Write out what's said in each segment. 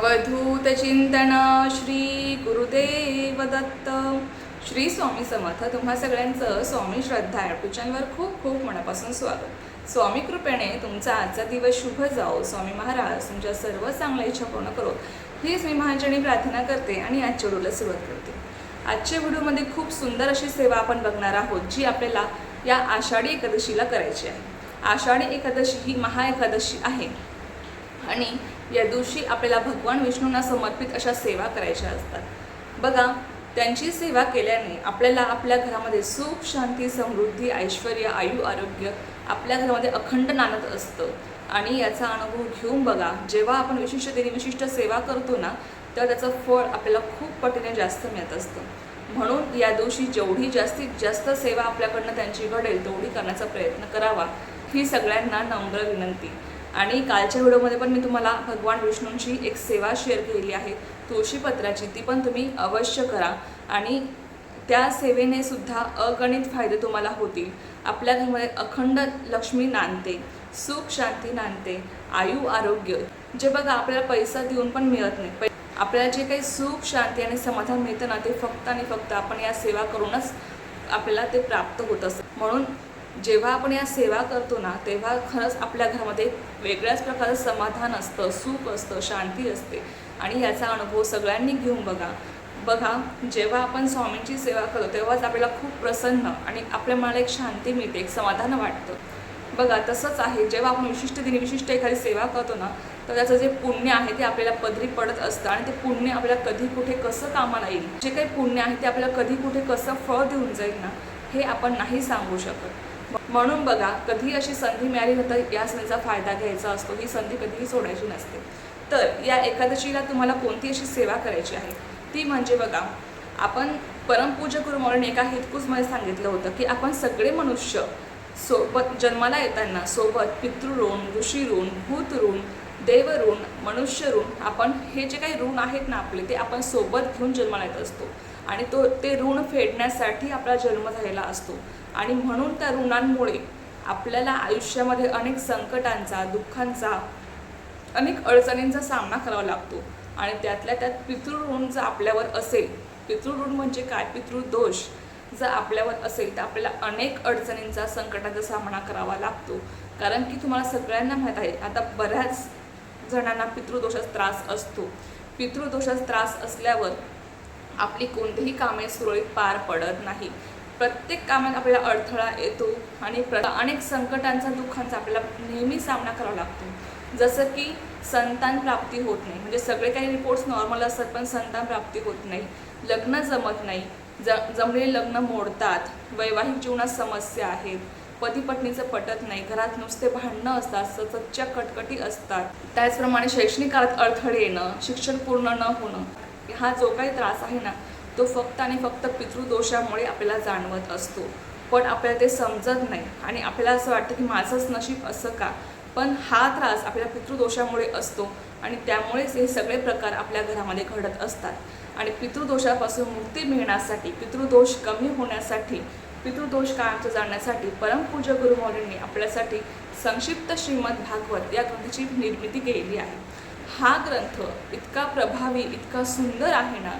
अवधूतचिंतन श्री गुरुदेव दत्त श्री स्वामी समर्थ. तुम्हा सगळ्यांचं स्वामी श्रद्धा या चॅनलवर खूप खूप मनापासून स्वागत. स्वामी कृपेने तुमचा आजचा दिवस शुभ जाओ. स्वामी महाराज तुमच्या सर्व चांगल्या इच्छा पूर्ण करो. हीच मी महाजनी प्रार्थना करते आणि आजच्या व्हिडिओला सुरुवात करते. आजच्या व्हिडिओमध्ये खूप सुंदर अशी सेवा आपण बघणार आहोत जी आपल्याला या आषाढी एकादशीला करायची आहे. आषाढी एकादशी ही महाएकादशी आहे. आणि या दिवशी आपल्याला भगवान विष्णूंना समर्पित अशा सेवा करायच्या असतात. बघा त्यांची सेवा केल्याने आपल्याला आपल्या घरामध्ये सुख शांती समृद्धी ऐश्वर आयु आरोग्य आपल्या घरामध्ये अखंड नानत असतं. आणि याचा अनुभव घेऊन बघा जेव्हा आपण विशिष्ट दिनी विशिष्ट सेवा करतो ना तेव्हा त्याचं फळ आपल्याला खूप पटीने जास्त मिळत असतं. म्हणून या दिवशी जेवढी जास्तीत जास्त सेवा आपल्याकडनं त्यांची घडेल तेवढी करण्याचा प्रयत्न करावा ही सगळ्यांना नम्र विनंती. आणि कालच्या व्हिडिओमध्ये पण मी तुम्हाला भगवान विष्णूंची एक सेवा शेअर केलेली आहे. तुळशीपत्राची ती पण तुम्ही अवश्य करा. आणि त्या सेवेने सुद्धा अगणित फायदे तुम्हाला होतील. आपल्या घरामध्ये अखंड लक्ष्मी नांदते सुख शांती नांदते आयु आरोग्य. जे बघा आपल्याला पैसा देऊन पण मिळत नाही. आपल्याला जे काही सुख शांती आणि समाधान मिळतं ना ते फक्त आणि फक्त आपण या सेवा करूनच आपल्याला ते प्राप्त होत असतं. म्हणून जेव्हा आपण या सेवा करतो ना तेव्हा खरंच आपल्या घरामध्ये वेगळ्याच प्रकारचं समाधान असतं सुख असतं शांती असते. आणि याचा अनुभव सगळ्यांनी घेऊन बघा. बघा जेव्हा आपण स्वामींची सेवा करतो तेव्हाच आपल्याला खूप प्रसन्न आणि आपल्या मनाला एक शांती मिळते एक समाधान वाटतं. बघा तसंच आहे. जेव्हा आपण विशिष्ट दिनी विशिष्ट एखादी सेवा करतो ना तर त्याचं जे पुण्य आहे ते आपल्याला पदरी पडत असतं आणि ते पुण्य आपल्याला कधी कुठे कसं कामाला येईल? जे काही पुण्य आहे ते आपल्याला कधी कुठे कसं फळ देऊन जाईल ना हे आपण नाही सांगू शकत. म्हणून बघा कधी अशी संधी मिळाली नंतर या संधीचा फायदा घ्यायचा असतो. ही संधी कधीही सोडायची नसते. तर या एकादशीला तुम्हाला कोणती अशी सेवा करायची आहे? ती म्हणजे बघा आपण परमपूज्य म्हणून एका हितकूजमध्ये सांगितलं होतं की आपण सगळे मनुष्य सोबत जन्माला येताना सोबत पितृऋण ऋषीऋण भूतऋण भूत ऋण देव ऋण मनुष्य ऋण आपण हे जे काही ऋण आहेत ना आपले ते आपण सोबत घेऊन जन्माला येत असतो. आणि तो ते ऋण फेडण्यासाठी आपला जन्म झालेला असतो. आणि म्हणून त्या ऋणांमुळे आपल्याला आयुष्यामध्ये अनेक संकटांचा दुःखांचा अनेक अडचणींचा सामना करावा लागतो. आणि त्यातल्या त्यात पितृऋण जर आपल्यावर असेल पितृऋण म्हणजे काय? पितृदोष जर आपल्यावर असेल तर आपल्याला अनेक अडचणींचा संकटाचा सामना करावा लागतो. कारण की तुम्हाला सगळ्यांना माहीत आहे आता बऱ्याच जणांना पितृदोषाचा त्रास असतो. पितृदोषाचा त्रास असल्यावर आपली कोणतीही कामे सुरळीत पार पडत नाही. प्रत्येक कामात आपल्याला अडथळा येतो आणि प्र अनेक संकटांचा दुःखांचा आपल्याला नेहमी सामना करावा लागतो. जसं की संतान प्राप्ती होत नाही. म्हणजे सगळे काही रिपोर्ट्स नॉर्मल असतात पण संतान प्राप्ती होत नाही. लग्न जमत नाही. ज जमलेले लग्न मोडतात. वैवाहिक जीवनात समस्या आहेत. पती पत्नीचं पटत नाही. घरात नुसते भांडणं असतात सततच्या कटकटी असतात. त्याचप्रमाणे शैक्षणिक काळात अडथळे येणं शिक्षण पूर्ण न होणं. हा जो काही त्रास आहे ना तो फक्त आणि फक्त पितृदोषामुळे आपल्याला जाणवत असतो. पण आपल्याला ते समजत नाही आणि आपल्याला असं वाटतं की माझंच नशीब असं का? पण हा त्रास आपल्या पितृदोषामुळे असतो आणि त्यामुळेच हे सगळे प्रकार आपल्या घरामध्ये घडत असतात. आणि पितृदोषापासून मुक्ती मिळण्यासाठी पितृदोष कमी होण्यासाठी पितृदोष कायमचं जाणण्यासाठी परमपूज्य गुरुमौलींनी आपल्यासाठी संक्षिप्त श्रीमद भागवत या ग्रंथाची निर्मिती केलेली आहे. हा ग्रंथ इतका प्रभावी इतका सुंदर आहे ना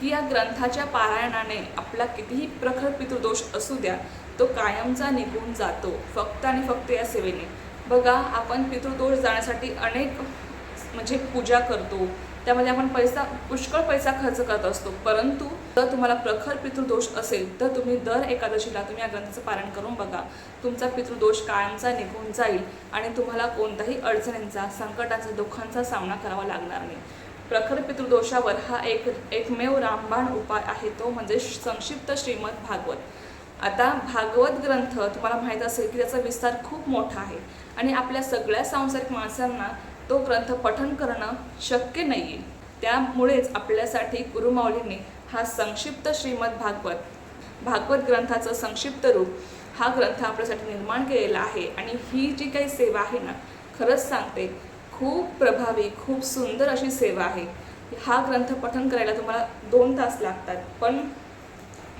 की या ग्रंथाच्या पारायणाने आपला कितीही प्रखर पितृदोष असू द्या तो कायमचा निघून जातो फक्त आणि फक्त या सेवेने. बघा आपण पितृदोष जाण्यासाठी अनेक म्हणजे पूजा करतो त्यामध्ये आपण पैसा पुष्कळ पैसा खर्च करत असतो. परंतु जर तुम्हाला प्रखर पितृदोष असेल तर तुम्ही दर एकादशीला तुम्ही या ग्रंथाचं पारण करून बघा. तुमचा पितृदोष कायमचा निघून जाईल आणि तुम्हाला कोणत्याही अडचणींचा संकटांचा दुःखांचा सामना करावा लागणार नाही. प्रखर पितृदोषावर हा एक एकमेव रामबाण उपाय आहे तो म्हणजे संक्षिप्त श्रीमद भागवत. आता भागवत ग्रंथ तुम्हाला माहीत असेल की त्याचा विस्तार खूप मोठा आहे आणि आपल्या सगळ्या सांसारिक माणसांना तो ग्रंथ पठन करणं शक्य नाही आहे त्यामुळेच आपल्यासाठी गुरुमाऊलींनी हा संक्षिप्त श्रीमद भागवत भागवत ग्रंथाचं संक्षिप्त रूप हा ग्रंथ आपल्यासाठी निर्माण केलेला आहे आणि ही जी काही सेवा आहे ना खरंच सांगते खूप प्रभावी खूप सुंदर अशी सेवा आहे. हा ग्रंथ पठन करायला तुम्हाला दोन तास लागतात पण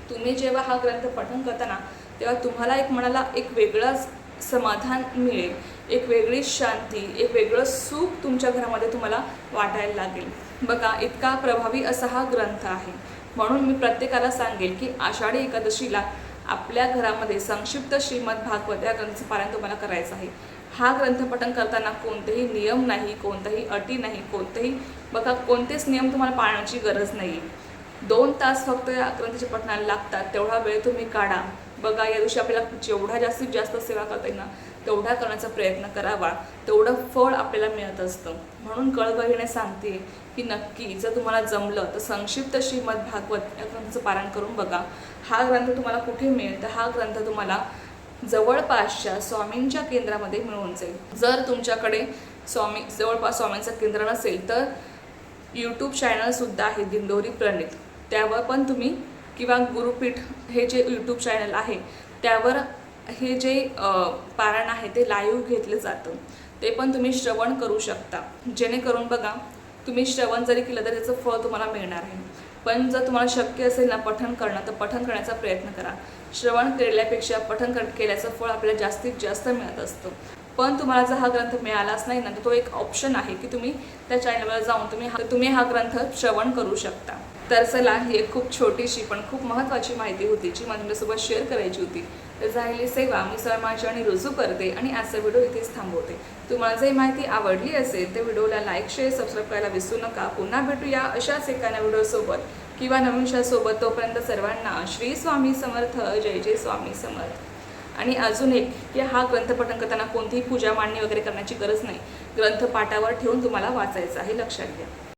तुम्ही जेव्हा हा ग्रंथ पठन करताना तेव्हा तुम्हाला एक मनाला एक वेगळंच समाधान मिळेल. एक वेगळी शांती एक वेगळं सुख तुमच्या घरामध्ये तुम्हाला वाटायला लागेल. बघा इतका प्रभावी असा हा ग्रंथ आहे. म्हणून मी प्रत्येकाला सांगेल की आषाढी एकादशीला आपल्या घरामध्ये संक्षिप्त श्रीमद भागवत या ग्रंथाचं पारायण तुम्हाला करायचं आहे. हा ग्रंथपठन करताना कोणतेही नियम नाही कोणत्याही अटी नाही कोणतेही बघा कोणतेच नियम तुम्हाला पाळण्याची गरज नाही दोन तास फक्त या ग्रंथाच्या पठणाला लागतात तेवढा वेळ तुम्ही काढा. बघा या दिवशी आपल्याला जेवढा जास्तीत जास्त सेवा करता येईल ना तेवढा करण्याचा प्रयत्न करावा. तेवढं फळ आपल्याला मिळत असतं. म्हणून कळबहिणे सांगते की नक्की जर तुम्हाला जमलं तर संक्षिप्त श्रीमद भागवत या ग्रंथाचं पारण करून बघा. हा ग्रंथ तुम्हाला कुठे मिळेल? तर हा ग्रंथ तुम्हाला जवळपासच्या स्वामींच्या केंद्रामध्ये मिळून जाईल. जर तुमच्याकडे स्वामी जवळपास स्वामींचं केंद्र नसेल तर यूट्यूब चॅनलसुद्धा आहे दिंडोरी प्रणित. त्यावर पण तुम्ही किंवा गुरुपीठ हे जे यूट्यूब चॅनल आहे त्यावर हे जे पारायण आहे ते लाईव्ह घेतलं जातं. ते पण तुम्ही श्रवण करू शकता. जेणेकरून बघा तुम्ही श्रवण जरी केलं तर त्याचं फळ तुम्हाला मिळणार आहे. पण जर तुम्हाला शक्य असेल ना पठण करणं तर पठण करण्याचा प्रयत्न करा. श्रवण केल्यापेक्षा पठण कर केल्याचं फळ आपल्याला जास्तीत जास्त मिळत असतं. पण तुम्हाला जर हा ग्रंथ मिळालाच नाही ना तर तो एक ऑप्शन आहे की तुम्ही त्या चॅनलवर जाऊन तुम्ही हा तुम्ही हा ग्रंथ श्रवण करू शकता. तर चला ही एक खूप छोटीशी पण खूप महत्त्वाची माहिती होती जी माझ्यासोबत शेअर करायची होती. तर झालेली सेवा मी सर्वांची आणि रुजू करते आणि आजचा व्हिडिओ इथेच थांबवते. तुम्हाला जर माहिती आवडली असेल तर व्हिडिओला लाईक शेअर सबस्क्राईब करायला विसरू नका. पुन्हा भेटूया अशाच एका व्हिडिओसोबत किंवा नवीनशासोबत तोपर्यंत सर्वांना श्री स्वामी समर्थ जय जय स्वामी समर्थ. आणि अजून एक की हा ग्रंथ पठण करताना कोणतीही पूजा मांडणी वगैरे करण्याची गरज नाही. ग्रंथपाठावर ठेवून तुम्हाला वाचायचा आहे लक्षात घ्या.